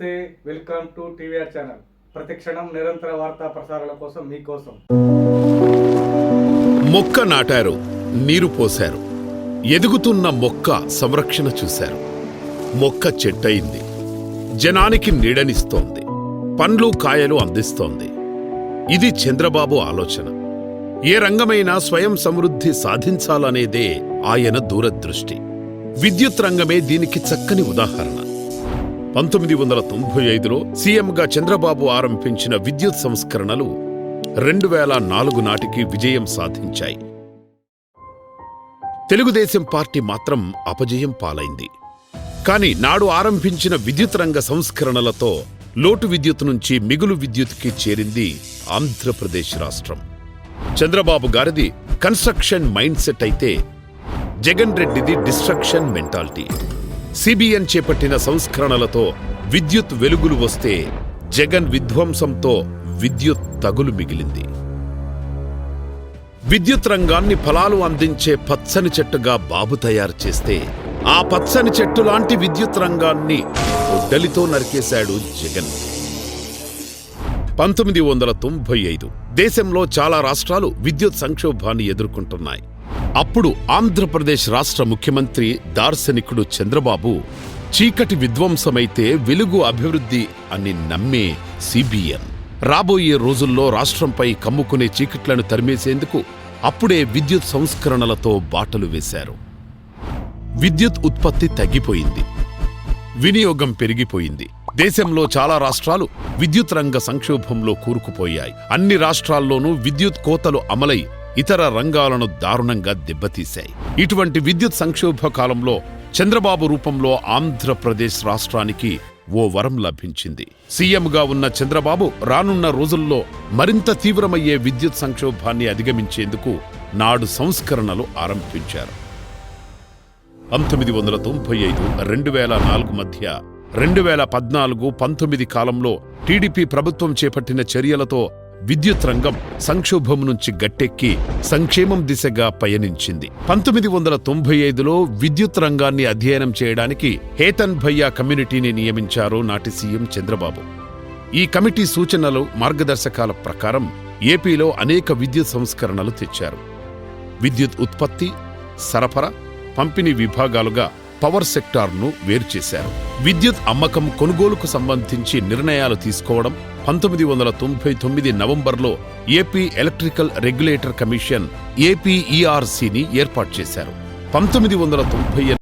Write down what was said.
నమస్తే welcome to TVR channel. ప్రతి క్షణం నిరంతర వార్తా ప్రసారాల కోసం మీకోసం. మొక్క నాటారు నీరు పోశారు. ఎదుగుతున్న మొక్క సంరక్షణ చూశారు. మొక్క చెట్టయింది. జనానికి నీడనిస్తోంది. పండ్లు కాయలు అందిస్తోంది. ఇది చంద్రబాబు ఆలోచన. ఏ రంగమైనా స్వయం సమృద్ధి సాధించాలనేదే ఆయన దూరదృష్టి. విద్యుత్ రంగమే దీనికి చక్కని ఉదాహరణ. పంతొమ్మిది వందల తొంభై ఐదులో సీఎంగా చంద్రబాబు ఆరంభించిన విద్యుత్ సంస్కరణలు రెండు వేల నాలుగు నాటికి విజయం సాధించాయి. తెలుగుదేశం పార్టీ మాత్రం అపజయం పాలైంది. కాని నాడు ఆరంభించిన విద్యుత్ రంగ సంస్కరణలతో లోటు విద్యుత్ నుంచి మిగులు విద్యుత్కి చేరింది ఆంధ్రప్రదేశ్ రాష్ట్రం. చంద్రబాబు గారిది కన్స్ట్రక్షన్ మైండ్ సెట్ అయితే జగన్ రెడ్డిది డిస్ట్రక్షన్ మెంటాలిటీ. సిబిఎన్ చేపట్టిన సంస్కరణలతో విద్యుత్ వెలుగులు వస్తే జగన్ విధ్వంసంతో విద్యుత్ తగులు మిగిలింది. విద్యుత్ రంగాన్ని ఫలాలు అందించే పచ్చని చెట్టుగా బాబు తయారు చేస్తే ఆ పచ్చని చెట్టు లాంటి విద్యుత్ రంగాన్ని ఒడ్డలితో నరికేశాడు జగన్. పంతొమ్మిది వందల తొంభై ఐదు దేశంలో చాలా రాష్ట్రాలు విద్యుత్ సంక్షోభాన్ని ఎదుర్కొంటున్నాయి. అప్పుడు ఆంధ్రప్రదేశ్ రాష్ట్ర ముఖ్యమంత్రి దార్శనికుడు చంద్రబాబు చీకటి విధ్వంసమైతే వెలుగు అభివృద్ధి అని నమ్మే సిబిఎన్ రాబోయే రోజుల్లో రాష్ట్రంపై కమ్ముకునే చీకట్లను తరిమేసేందుకు అప్పుడే విద్యుత్ సంస్కరణలతో బాటలు వేశారు. విద్యుత్ ఉత్పత్తి తగ్గిపోయింది. వినియోగం పెరిగిపోయింది. దేశంలో చాలా రాష్ట్రాలు విద్యుత్ రంగ సంక్షోభంలో కూరుకుపోయాయి. అన్ని రాష్ట్రాల్లోనూ విద్యుత్ కోతలు అమలై ఇతర రంగాలను దారుణంగా దెబ్బతీశాయి. ఇటువంటి విద్యుత్ సంక్షోభ కాలంలో చంద్రబాబు రూపంలో ఆంధ్రప్రదేశ్ రాష్ట్రానికి ఓ వరం లభించింది. సీఎంగా ఉన్న చంద్రబాబు రానున్న రోజుల్లో మరింత తీవ్రమయ్యే విద్యుత్ సంక్షోభాన్ని అధిగమించేందుకు నాడు సంస్కరణలు ఆరంభించారు. పంతొమ్మిది వందల తొంభై ఐదు రెండు వేల నాలుగు మధ్య రెండు వేల పద్నాలుగు పంతొమ్మిది కాలంలో టీడీపీ ప్రభుత్వం చేపట్టిన చర్యలతో విద్యుత్ రంగం సంక్షోభం నుంచి గట్టెక్కి సంక్షేమం దిశగా పయనించింది. పంతొమ్మిది వందల తొంభై ఐదులో విద్యుత్ రంగాన్ని అధ్యయనం చేయడానికి హేతన్ భయ్యా కమ్యూనిటీని నియమించారు నాటి సీఎం చంద్రబాబు. ఈ కమిటీ సూచనలు మార్గదర్శకాల ప్రకారం ఏపీలో అనేక విద్యుత్ సంస్కరణలు తెచ్చారు. విద్యుత్ ఉత్పత్తి సరఫరా పంపిణీ విభాగాలుగా పవర్ సెక్టార్ను వేరుచేశారు విద్యుత్ అమ్మకం కొనుగోలుకు సంబంధించి నిర్ణయాలు తీసుకోవడం పంతొమ్మిది వందల తొంభై తొమ్మిది నవంబర్లో ఏపీ ఎలక్ట్రికల్ రెగ్యులేటర్ కమిషన్ ఏపీఈఆర్సీని ఏర్పాటు చేశారు. పంతొమ్మిది వందల తొంభై